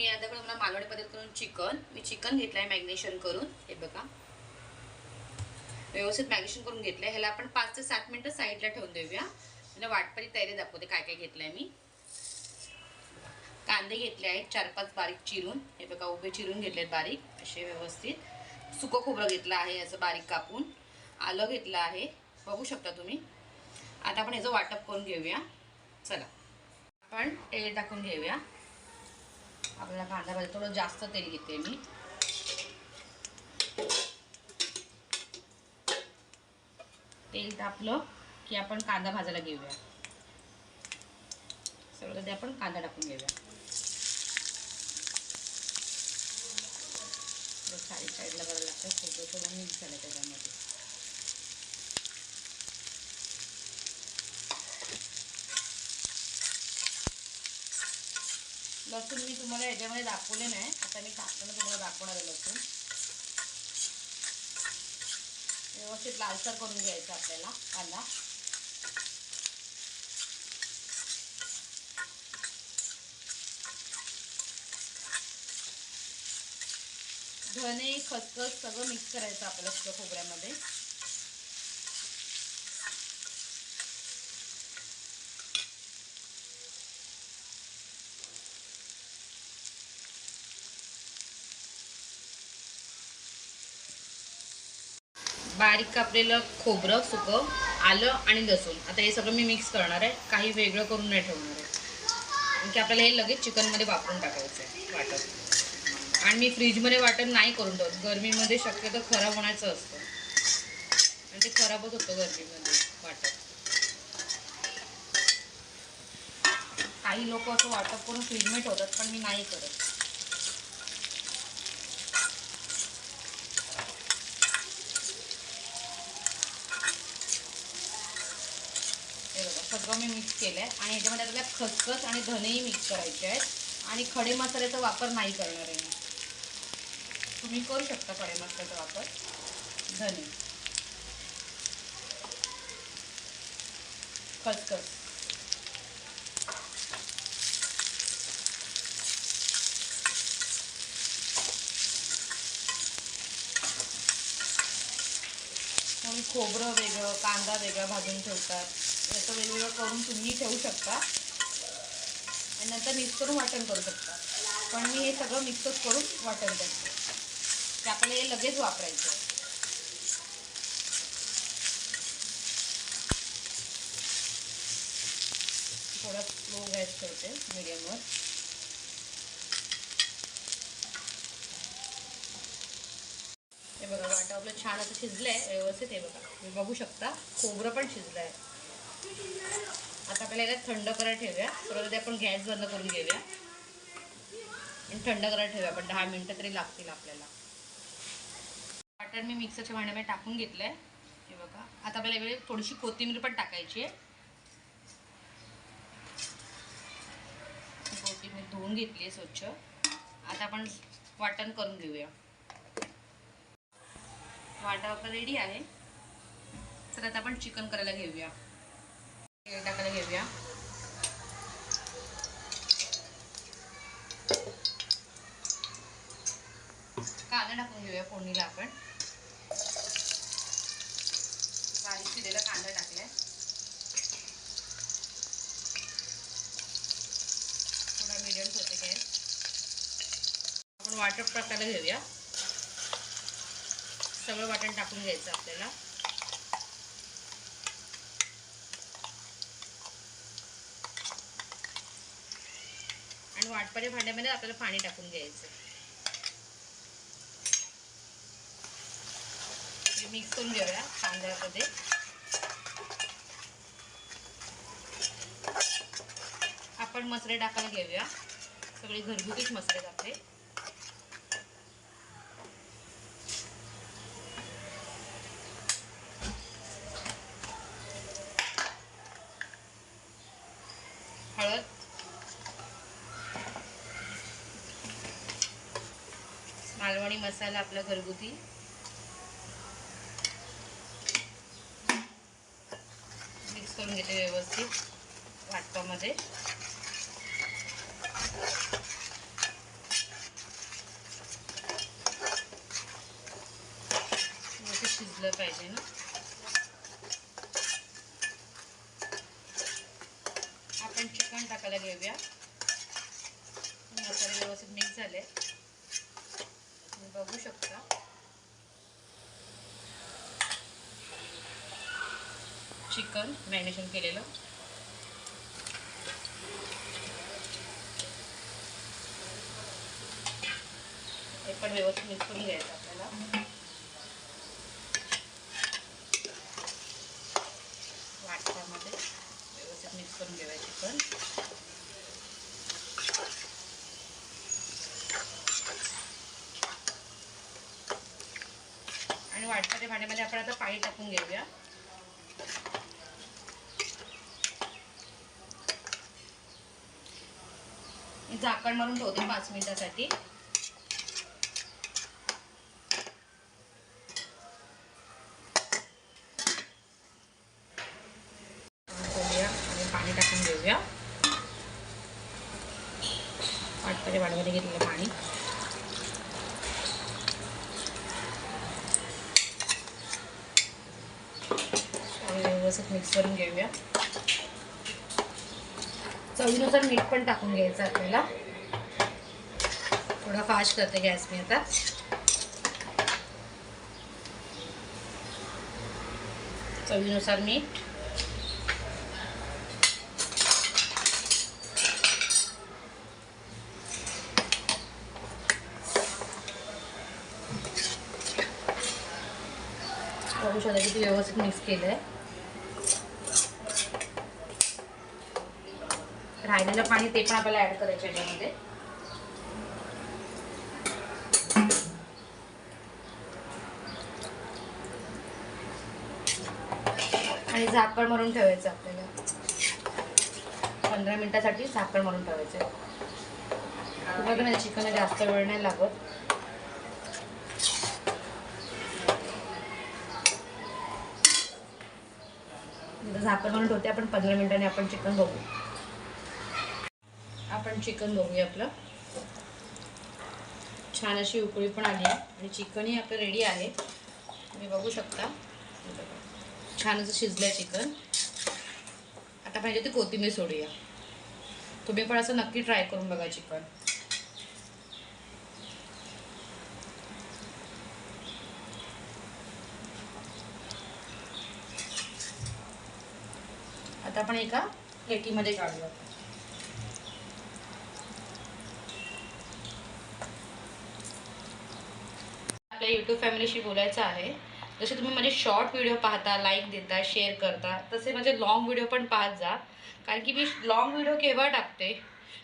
मी आता मला मालवणी पद्धतीकडून करून चिकन मी चिकन घेतलं आहे मॅग्नेशन करून. हे बघा. व्यवस्थित मॅग्नेशन करून घेतलं आहे ह्याला आपण पाच ते सात मिनटं साईडला ठेवून देऊया. म्हणजे वाटपरी तयारी दाखवते काय काय घेतलं आहे मी. कांदे घेतले आहेत. चार पाच बारीक चिरून. हे बघा उभे चिरून घेतलेत बारीक. असे व्यवस्थित. सुकं खोबरं घेतलं आहे याचं बारीक कापून. आलं घेतलं आहे. बघू शकता तुम्ही. आता आपण याचं वाटप करून घेऊया. चला. आपण तेल टाकून घेऊया. आपल्याला कांदा भाजी थोडं जास्त तेल घेते मी. तेल तापलं की आपण कांदा भाजायला घेऊया. सगळं ते आपण कांदा टाकून घेऊया. साईड साईडला करायला लागतं थोडं थोडं मिक्स झालं त्याच्यामध्ये लसूण मी तुम्हाला याच्यामध्ये दाखवले नाही. आता मी कापताना तुम्हाला दाखवणार आहे लसूण. व्यवस्थित लालसर करून घ्यायचा आपल्याला कांदा. धने खसखस सगळं मिक्स करायचं आपल्याला सुद्धा खोबऱ्यामध्ये. बारीक कापलेलं खोबरं सुकं आलं आणि लसूण. आता हे सगळं मी मिक्स करणार आहे. काही वेगळं करून नाही ठेवणार आहे. कारण की आपल्याला हे लगेच चिकनमध्ये वापरून टाकायचं आहे वाटण आणि मी फ्रीजमध्ये वाटण नाही करून ठेवत. गरमीमध्ये शक्यतो खराब होण्याचं असतं. आणि ते खराबच होतं गरमीमध्ये वाटण काही लोक असं वाटप करून फ्रीजमध्ये ठेवतात पण मी नाही करत हे बघा सगळं मी मिक्स केलं आहे आणि ह्याच्यामध्ये आपल्याला खसखस आणि धनेही मिक्स करायचे आहेत. आणि खडे मसाल्याचा वापर नाही करणार आहे मी. तुम्ही करू शकता खडे मसाल्याचा वापर. धने. खसखस. खोबरं वेगळं कांदा वेगळा भाजून ठेवतात. असं वेगवेगळं करून तुम्ही ठेवू शकता. आणि नंतर मिक्स करून वाटण करू शकता. पण मी हे सगळं मिक्सच करून वाटण करते. ते आपल्याला हे लगेच वापरायचं आहे. थोडा स्लो गॅस ठेवते मीडियमवर. हे बघा वाटा आपलं छान असं शिजलं आहे व्यवस्थित हे बघा. तुम्ही बघू शकता खोबरं पण शिजलं आहे आता आपल्याला याला थंड करायला ठेवूया. परत आपण गॅस बंद करून घेऊया. आणि थंड करायला ठेवूया आपण. दहा मिनटं तरी लागतील आपल्याला. वाटण मी मिक्सरच्या भांड्यामध्ये टाकून घेतलं आहे हे बघा. आता आपल्याला वेळी थोडीशी कोथिंबीर पण टाकायची आहे. कोथिंबीर धुवून घेतली आहे स्वच्छ. आता आपण वाटण करून घेऊया. वाटा आपला रेडी आहे. तर आता आपण चिकन करायला घेऊया. टाकायला घेऊया. कांदा टाकून घेऊया फोडणीला आपण. बारीक शिलेला कांदा टाकलाय. थोडा मिडियम होते गॅस. आपण वाटप टाकायला घेऊया. सगळं वाटण टाकून घ्यायचं आपल्याला. आणि भांड्यामध्ये आपल्याला पाणी टाकून घ्यायचं. मिक्स करून घेऊया तांदळामध्ये. आपण मसाले टाकायला घेऊया. सगळे घरगुतीच मसाले आपले. आणि मसाला आपला घरगुती. मिक्स करून घेते व्यवस्थित वाटपामध्ये. शिजलं पाहिजे ना. आपण चिकन टाकायला घेऊया. मसाले व्यवस्थित मिक्स झाले. तुम्ही बघू शकता चिकन मॅरिनेशन केलेलं. हे पण व्यवस्थित मिक्स करून घ्यायचं आपल्याला. वाटपामध्ये व्यवस्थित मिक्स करून घेऊया चिकन वाटतं वाटपाच्या भांड्यामध्ये आपण आता पाणी टाकून घेऊया. झाकण मारून ठेवते पाच मिनिटासाठी ठेवूया आणि पाणी टाकून घेऊया वाटपाच्या भांड्यामध्ये घेतलेलं पाणी आणि व्यवस्थित मिक्स करून घेऊया. चवीनुसार मीठ पण टाकून घ्यायचं आपल्याला. थोडा फास्ट करते गॅस मी आता. चवीनुसार मीठ. बघू शकता किती व्यवस्थित मिक्स केलं आहे राहिलेलं पाणी ते पण आपल्याला ऍड करायचं याच्यामध्ये आणि झाकण मारून ठेवायचं आपल्याला. पंधरा मिनिटासाठी झाकण मारून ठेवायचं बघ ना चिकन जास्त वेळ नाही लागत. झाकण म्हणून ठेवते आपण पंधरा मिनिटांनी आपण चिकन बघू. आपण चिकन बघूया आपलं. छान अशी उकळी पण आली आहे आणि चिकनही आपलं रेडी आहे. तुम्ही बघू शकता. छान असं शिजलं आहे चिकन. आता पाहिजे ते कोथिंबीर सोडूया. तुम्ही पण असं नक्की ट्राय करून बघा चिकन. आता आपण एका प्लेटीमध्ये काढूया. आपल्या यूट्यूब फॅमिलीशी बोलायचं आहे. जसे तुम्ही माझे शॉर्ट व्हिडिओ पाहता लाईक देता शेअर करता तसे माझे लॉंग व्हिडिओ पण पाहत जा. कारण की मी लॉंग व्हिडिओ केव्हा टाकते?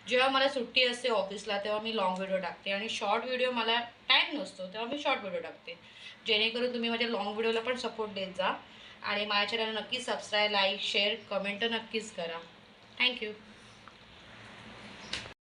जेव्हा मला सुट्टी असते ऑफिसला तेव्हा मी लॉंग व्हिडिओ टाकते. आणि शॉर्ट व्हिडिओ मला टाईम नसतो तेव्हा मी शॉर्ट व्हिडिओ टाकते. जेणेकरून तुम्ही माझ्या लॉंग व्हिडिओला पण सपोर्ट देत जा. आणि माझ्या चॅनल नक्की सबस्क्राईब लाईक शेअर कमेंट नक्कीच करा. थँक्यू